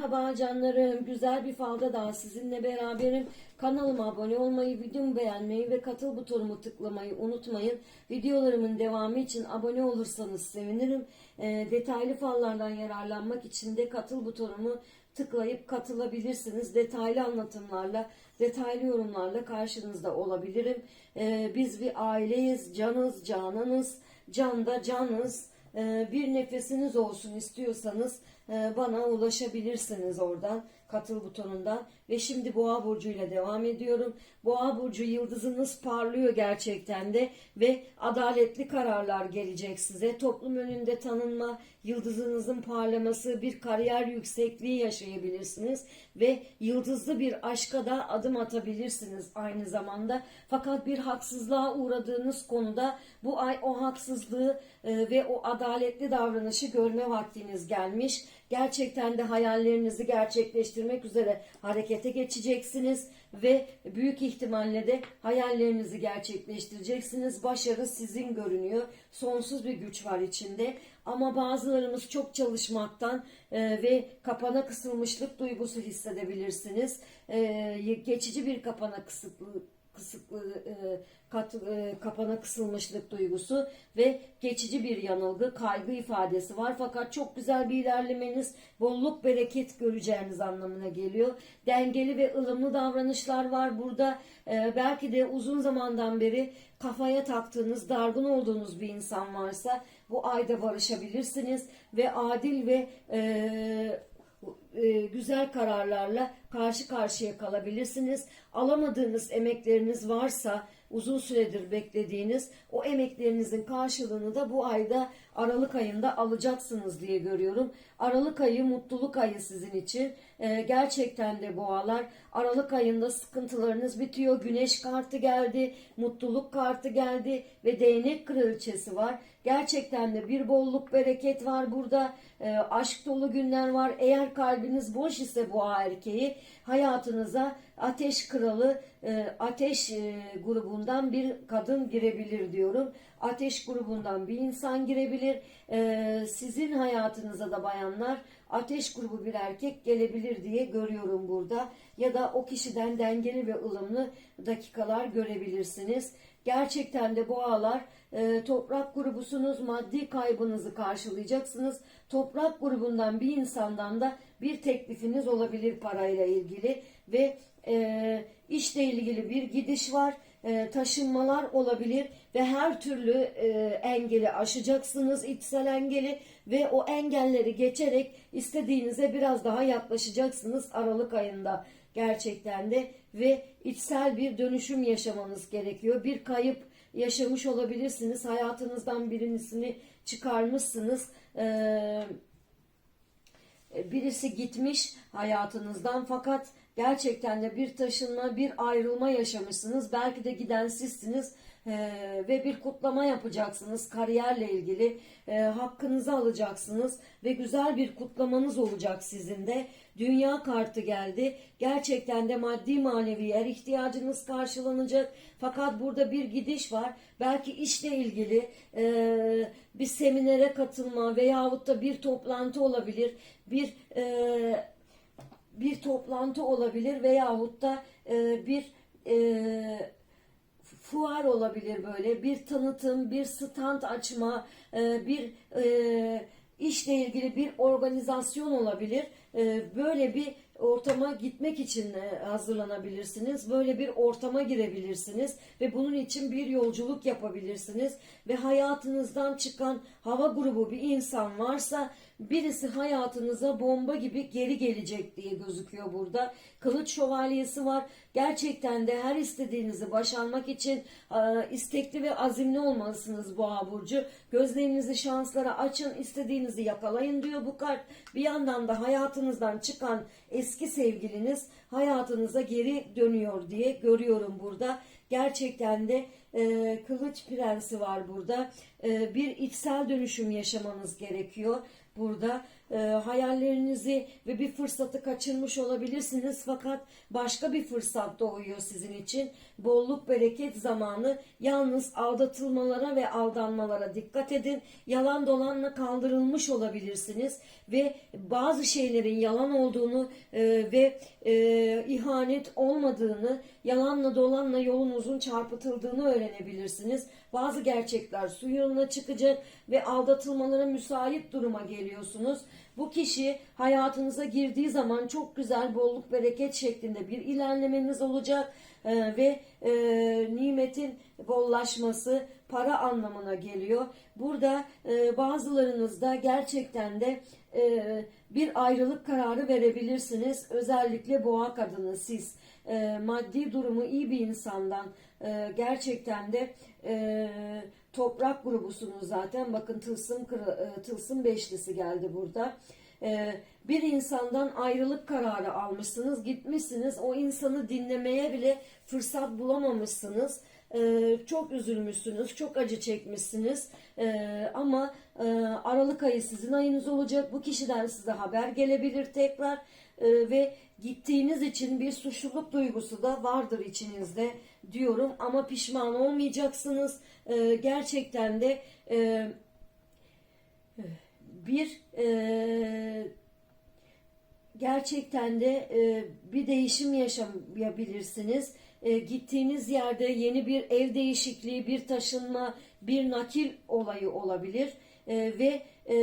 Merhaba canlarım. Güzel bir falda daha sizinle beraberim. Kanalıma abone olmayı, videomu beğenmeyi ve katıl butonumu tıklamayı unutmayın. Videolarımın devamı için abone olursanız sevinirim. Ee, detaylı fallardan yararlanmak için de katıl butonumu tıklayıp katılabilirsiniz. Detaylı anlatımlarla, detaylı yorumlarla karşınızda olabilirim. Ee, biz bir aileyiz, canız, cananız, can da canız. Ee, bir nefesiniz olsun istiyorsanız e, bana ulaşabilirsiniz oradan katıl butonundan ve şimdi boğa burcu ile devam ediyorum. Boğa burcu yıldızınız parlıyor gerçekten de ve adaletli kararlar gelecek size. Toplum önünde tanınma, yıldızınızın parlaması, bir kariyer yüksekliği yaşayabilirsiniz ve yıldızlı bir aşka da adım atabilirsiniz aynı zamanda. Fakat bir haksızlığa uğradığınız konuda bu ay o haksızlığı e, ve o adaletli davranışı görme vaktiniz gelmiş. Gerçekten de hayallerinizi gerçekleştirmek üzere harekete geçeceksiniz ve büyük ihtimalle de hayallerinizi gerçekleştireceksiniz. Başarı sizin görünüyor. Sonsuz bir güç var içinde. Ama bazılarımız çok çalışmaktan e, ve kapana kısılmışlık duygusu hissedebilirsiniz. E, geçici bir kapana kısıtlı kısıtlı e, kat, e, kapana kısılmışlık duygusu ve geçici bir yanılgı, kaygı ifadesi var. Fakat çok güzel bir ilerlemeniz, bolluk, bereket göreceğiniz anlamına geliyor. Dengeli ve ılımlı davranışlar var burada. E, belki de uzun zamandan beri kafaya taktığınız, dargın olduğunuz bir insan varsa bu ayda barışabilirsiniz ve adil ve e, e, güzel kararlarla karşı karşıya kalabilirsiniz. Alamadığınız emekleriniz varsa uzun süredir beklediğiniz o emeklerinizin karşılığını da bu ayda Aralık ayında alacaksınız diye görüyorum. Aralık ayı mutluluk ayı sizin için. E, gerçekten de boğalar Aralık ayında sıkıntılarınız bitiyor. Güneş kartı geldi, mutluluk kartı geldi ve değnek kraliçesi var. Gerçekten de bir bolluk bereket var burada. E, aşk dolu günler var. Eğer kalbiniz boş ise bu erkeği hayatınıza ateş kralı, e, ateş e, grubundan bir kadın girebilir diyorum. Ateş grubundan bir insan girebilir. E, sizin hayatınıza da bayanlar ateş grubu bir erkek gelebilir diye görüyorum burada. Ya da o kişiden dengeli ve ılımlı dakikalar görebilirsiniz. Gerçekten de boğalar e, toprak grubusunuz maddi kaybınızı karşılayacaksınız. Toprak grubundan bir insandan da bir teklifiniz olabilir parayla ilgili ve e, işle ilgili bir gidiş var. E, taşınmalar olabilir ve her türlü e, engeli aşacaksınız içsel engeli ve o engelleri geçerek istediğinize biraz daha yaklaşacaksınız Aralık ayında gerçekten de ve içsel bir dönüşüm yaşamanız gerekiyor. Bir kayıp yaşamış olabilirsiniz. Hayatınızdan birisini çıkarmışsınız. Ee, birisi gitmiş hayatınızdan fakat gerçekten de bir taşınma, bir ayrılma yaşamışsınız. Belki de giden sizsiniz ee, ve bir kutlama yapacaksınız kariyerle ilgili. E, hakkınızı alacaksınız ve güzel bir kutlamanız olacak sizin de. Dünya kartı geldi. Gerçekten de maddi manevi her ihtiyacınız karşılanacak. Fakat burada bir gidiş var. Belki işle ilgili e, bir seminere katılma veyahut da bir toplantı olabilir. Bir e, bir toplantı olabilir veyahut da e, bir e, fuar olabilir böyle bir tanıtım, bir stand açma, e, bir e, işle ilgili bir organizasyon olabilir. E, böyle bir ortama gitmek için hazırlanabilirsiniz. Böyle bir ortama girebilirsiniz ve bunun için bir yolculuk yapabilirsiniz ve hayatınızdan çıkan hava grubu bir insan varsa birisi hayatınıza bomba gibi geri gelecek diye gözüküyor burada. Kılıç şövalyesi var. Gerçekten de her istediğinizi başarmak için istekli ve azimli olmalısınız Boğa burcu. Gözlerinizi şanslara açın, istediğinizi yakalayın diyor bu kart. Bir yandan da hayatınızdan çıkan eski sevgiliniz hayatınıza geri dönüyor diye görüyorum burada. Gerçekten de e, kılıç prensi var burada. E, bir içsel dönüşüm yaşamanız gerekiyor burada. e, hayallerinizi ve bir fırsatı kaçırmış olabilirsiniz fakat başka bir fırsat doğuyor sizin için. Bolluk bereket zamanı yalnız aldatılmalara ve aldanmalara dikkat edin. Yalan dolanla kaldırılmış olabilirsiniz ve bazı şeylerin yalan olduğunu e, ve e, ihanet olmadığını, yalanla dolanla yolunuzun çarpıtıldığını öğrenebilirsiniz. Bazı gerçekler su yoluna çıkacak ve aldatılmalara müsait duruma geliyorsunuz. Bu kişi hayatınıza girdiği zaman çok güzel bolluk bereket şeklinde bir ilerlemeniz olacak ve nimetin bollaşması para anlamına geliyor. Burada e, bazılarınızda gerçekten de e, bir ayrılık kararı verebilirsiniz. Özellikle boğa kadını siz e, maddi durumu iyi bir insandan e, gerçekten de e, toprak grubusunuz zaten. Bakın tılsım, e, tılsım beşlisi geldi burada. E, bir insandan ayrılık kararı almışsınız, gitmişsiniz. O insanı dinlemeye bile fırsat bulamamışsınız. E, çok üzülmüşsünüz, çok acı çekmişsiniz. E, ama e, Aralık ayı sizin ayınız olacak. Bu kişiden size haber gelebilir tekrar. E, ve gittiğiniz için bir suçluluk duygusu da vardır içinizde diyorum. Ama pişman olmayacaksınız. E, gerçekten de e, bir e, gerçekten de e, bir değişim yaşayabilirsiniz. E, gittiğiniz yerde yeni bir ev değişikliği, bir taşınma, bir nakil olayı olabilir E, ve e,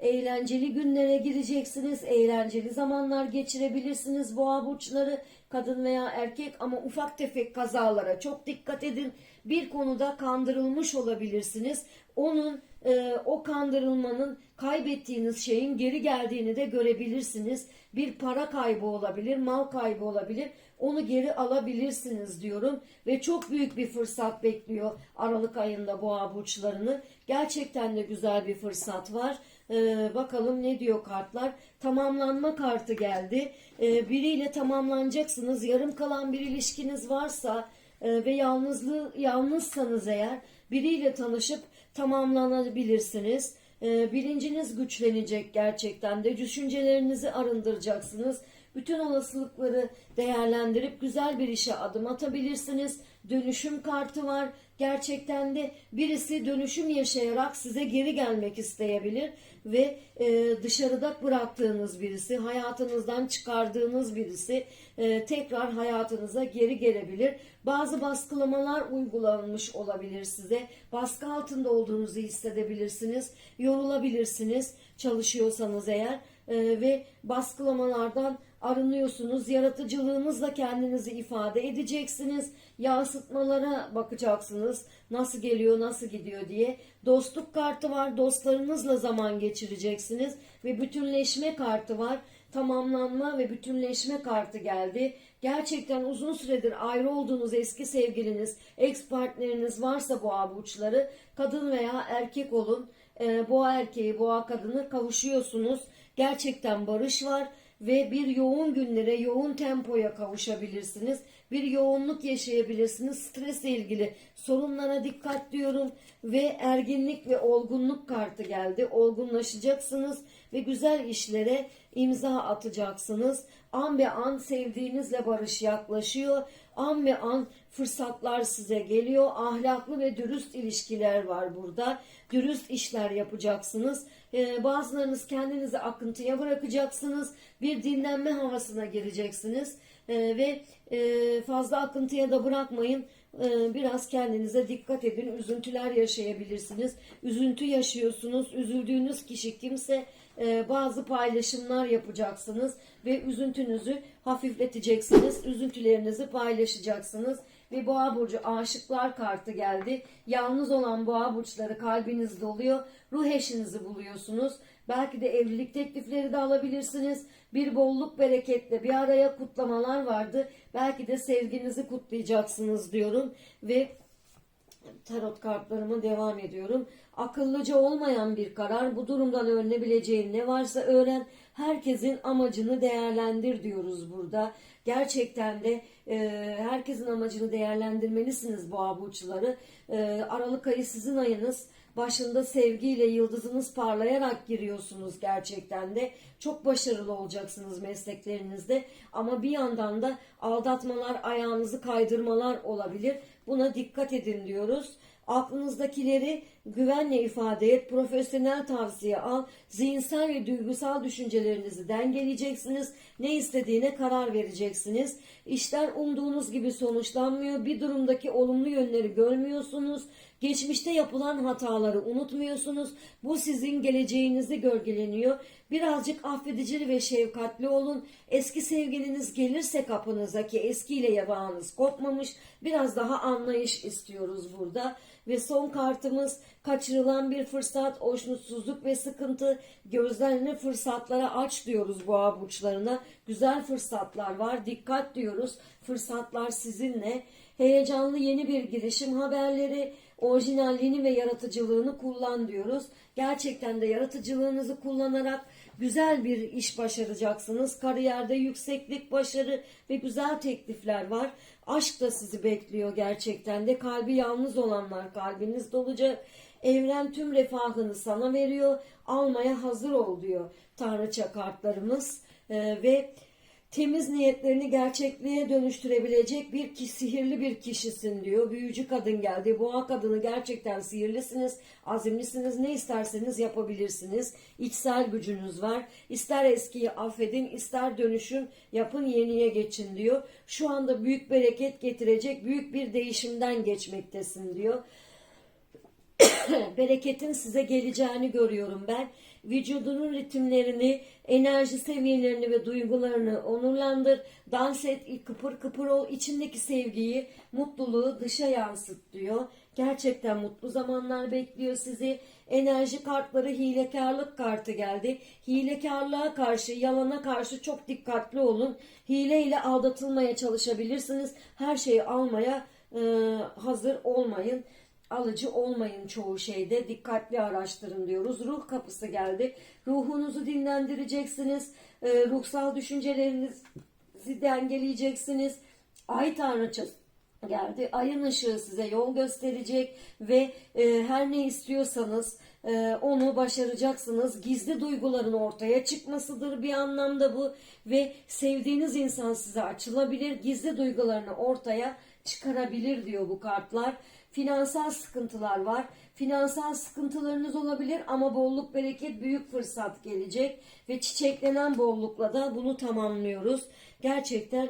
eğlenceli günlere gireceksiniz, eğlenceli zamanlar geçirebilirsiniz boğa burçları, kadın veya erkek ama ufak tefek kazalara çok dikkat edin. Bir konuda kandırılmış olabilirsiniz. Onun e, o kandırılmanın kaybettiğiniz şeyin geri geldiğini de görebilirsiniz. Bir para kaybı olabilir, mal kaybı olabilir. Onu geri alabilirsiniz diyorum ve çok büyük bir fırsat bekliyor Aralık ayında boğa burçlarını. Gerçekten de güzel bir fırsat var. Ee, bakalım ne diyor kartlar. Tamamlanma kartı geldi. Ee, biriyle tamamlanacaksınız. Yarım kalan bir ilişkiniz varsa e, ve yalnızlığı yalnızsanız eğer biriyle tanışıp tamamlanabilirsiniz. Ee, bilinciniz güçlenecek gerçekten de. Düşüncelerinizi arındıracaksınız. Bütün olasılıkları değerlendirip güzel bir işe adım atabilirsiniz. Dönüşüm kartı var. Gerçekten de birisi dönüşüm yaşayarak size geri gelmek isteyebilir ve e, dışarıda bıraktığınız birisi, hayatınızdan çıkardığınız birisi e, tekrar hayatınıza geri gelebilir. Bazı baskılamalar uygulanmış olabilir size. Baskı altında olduğunuzu hissedebilirsiniz. Yorulabilirsiniz çalışıyorsanız eğer e, ve baskılamalardan arınıyorsunuz. Yaratıcılığınızla kendinizi ifade edeceksiniz. Yansıtmalara bakacaksınız. Nasıl geliyor, nasıl gidiyor diye. Dostluk kartı var. Dostlarınızla zaman geçireceksiniz. Ve bütünleşme kartı var. Tamamlanma ve bütünleşme kartı geldi. Gerçekten uzun süredir ayrı olduğunuz eski sevgiliniz, ex partneriniz varsa boğa burçları, kadın veya erkek olun. Ee, boğa erkeği, boğa kadını kavuşuyorsunuz. Gerçekten barış var ve bir yoğun günlere, yoğun tempoya kavuşabilirsiniz. Bir yoğunluk yaşayabilirsiniz. Stresle ilgili sorunlara dikkat diyorum ve erginlik ve olgunluk kartı geldi. Olgunlaşacaksınız ve güzel işlere imza atacaksınız. An be an sevdiğinizle barış yaklaşıyor. An be an fırsatlar size geliyor. Ahlaklı ve dürüst ilişkiler var burada. Dürüst işler yapacaksınız. Ee, bazılarınız kendinizi akıntıya bırakacaksınız. Bir dinlenme havasına gireceksiniz. Ee, ve e, fazla akıntıya da bırakmayın. Ee, biraz kendinize dikkat edin. Üzüntüler yaşayabilirsiniz. Üzüntü yaşıyorsunuz. Üzüldüğünüz kişi kimse e, bazı paylaşımlar yapacaksınız ve üzüntünüzü hafifleteceksiniz. Üzüntülerinizi paylaşacaksınız. Ve boğa burcu aşıklar kartı geldi. Yalnız olan boğa burçları kalbinizde oluyor. Ruh eşinizi buluyorsunuz. Belki de evlilik teklifleri de alabilirsiniz. Bir bolluk bereketle bir araya kutlamalar vardı. Belki de sevginizi kutlayacaksınız diyorum. Ve tarot kartlarıma devam ediyorum. Akıllıca olmayan bir karar. Bu durumdan öğrenebileceğin ne varsa öğren. Herkesin amacını değerlendir diyoruz burada. Gerçekten de e, herkesin amacını değerlendirmelisiniz boğa burçları. E, Aralık ayı sizin ayınız. başında sevgiyle yıldızınız parlayarak giriyorsunuz gerçekten de. Çok başarılı olacaksınız mesleklerinizde ama bir yandan da aldatmalar, ayağınızı kaydırmalar olabilir. Buna dikkat edin diyoruz. Aklınızdakileri güvenle ifade et, profesyonel tavsiye al, zihinsel ve duygusal düşüncelerinizi dengeleyeceksiniz, ne istediğine karar vereceksiniz. İşler umduğunuz gibi sonuçlanmıyor, bir durumdaki olumlu yönleri görmüyorsunuz, geçmişte yapılan hataları unutmuyorsunuz, bu sizin geleceğinizi gölgeleniyor. Birazcık affedici ve şefkatli olun. Eski sevgiliniz gelirse kapınıza ki eskiyle yabağınız kopmamış. Biraz daha anlayış istiyoruz burada. Ve son kartımız kaçırılan bir fırsat, hoşnutsuzluk ve sıkıntı. Gözlerini fırsatlara aç diyoruz boğa burçlarına. Güzel fırsatlar var. Dikkat diyoruz. Fırsatlar sizinle. Heyecanlı yeni bir girişim haberleri, orijinalliğini ve yaratıcılığını kullan diyoruz. Gerçekten de yaratıcılığınızı kullanarak güzel bir iş başaracaksınız. Kariyerde yükseklik, başarı ve güzel teklifler var. Aşk da sizi bekliyor gerçekten de. Kalbi yalnız olanlar kalbiniz dolacak. Evren tüm refahını sana veriyor. Almaya hazır ol diyor Tanrıça kartlarımız. Ee, ve temiz niyetlerini gerçekliğe dönüştürebilecek bir ki, sihirli bir kişisin diyor. Büyücü kadın geldi. Boğa kadını gerçekten sihirlisiniz, azimlisiniz. Ne isterseniz yapabilirsiniz. İçsel gücünüz var. İster eskiyi affedin, ister dönüşüm yapın, yeniye geçin diyor. Şu anda büyük bereket getirecek büyük bir değişimden geçmektesin diyor. bereketin size geleceğini görüyorum ben. Vücudunun ritimlerini, enerji seviyelerini ve duygularını onurlandır. Dans et, kıpır kıpır ol. içindeki sevgiyi, mutluluğu dışa yansıt diyor. Gerçekten mutlu zamanlar bekliyor sizi. Enerji kartları hilekarlık kartı geldi. Hilekarlığa karşı, yalana karşı çok dikkatli olun. Hile ile aldatılmaya çalışabilirsiniz. Her şeyi almaya e, hazır olmayın alıcı olmayın çoğu şeyde. Dikkatli araştırın diyoruz. Ruh kapısı geldi. Ruhunuzu dinlendireceksiniz. E, ruhsal düşüncelerinizi dengeleyeceksiniz. Ay tanrıçası geldi. Ayın ışığı size yol gösterecek ve e, her ne istiyorsanız e, onu başaracaksınız. Gizli duyguların ortaya çıkmasıdır bir anlamda bu ve sevdiğiniz insan size açılabilir. Gizli duygularını ortaya çıkarabilir diyor bu kartlar. Finansal sıkıntılar var. Finansal sıkıntılarınız olabilir ama bolluk bereket büyük fırsat gelecek ve çiçeklenen bollukla da bunu tamamlıyoruz. Gerçekten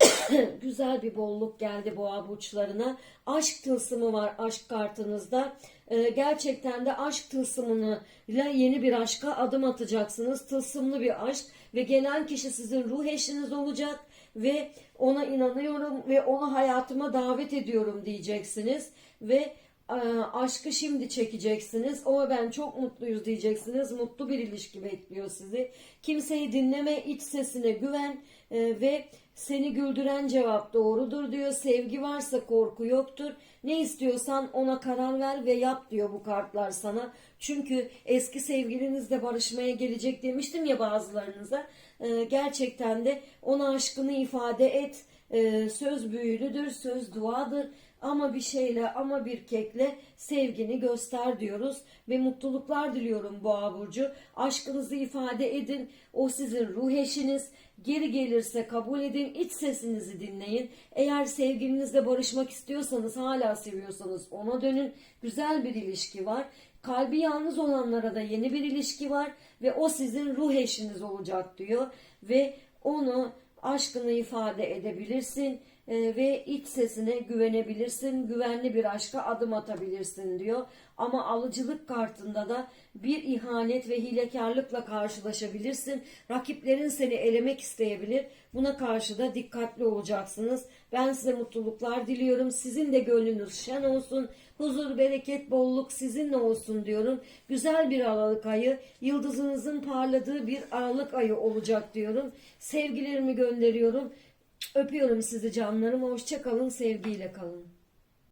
güzel bir bolluk geldi boğa burçlarına. Aşk tılsımı var aşk kartınızda. Ee, gerçekten de aşk tılsımını ile yeni bir aşka adım atacaksınız. Tılsımlı bir aşk ve gelen kişi sizin ruh eşiniz olacak ve ona inanıyorum ve onu hayatıma davet ediyorum diyeceksiniz. Ve aşkı şimdi çekeceksiniz. O ben çok mutluyuz diyeceksiniz. Mutlu bir ilişki bekliyor sizi. Kimseyi dinleme, iç sesine güven e, ve seni güldüren cevap doğrudur diyor. Sevgi varsa korku yoktur. Ne istiyorsan ona karar ver ve yap diyor bu kartlar sana. Çünkü eski sevgilinizle barışmaya gelecek demiştim ya bazılarınıza. E, gerçekten de ona aşkını ifade et. E, söz büyülüdür, söz duadır ama bir şeyle ama bir kekle sevgini göster diyoruz ve mutluluklar diliyorum Boğa burcu. Aşkınızı ifade edin. O sizin ruh eşiniz. Geri gelirse kabul edin. İç sesinizi dinleyin. Eğer sevgilinizle barışmak istiyorsanız, hala seviyorsanız ona dönün. Güzel bir ilişki var. Kalbi yalnız olanlara da yeni bir ilişki var ve o sizin ruh eşiniz olacak diyor ve onu aşkını ifade edebilirsin e, ve iç sesine güvenebilirsin, güvenli bir aşka adım atabilirsin diyor. Ama alıcılık kartında da bir ihanet ve hilekarlıkla karşılaşabilirsin. Rakiplerin seni elemek isteyebilir. Buna karşı da dikkatli olacaksınız. Ben size mutluluklar diliyorum. Sizin de gönlünüz şen olsun. Huzur, bereket, bolluk sizinle olsun diyorum. Güzel bir Aralık ayı, yıldızınızın parladığı bir Aralık ayı olacak diyorum. Sevgilerimi gönderiyorum. Öpüyorum sizi canlarım. Hoşça kalın, sevgiyle kalın.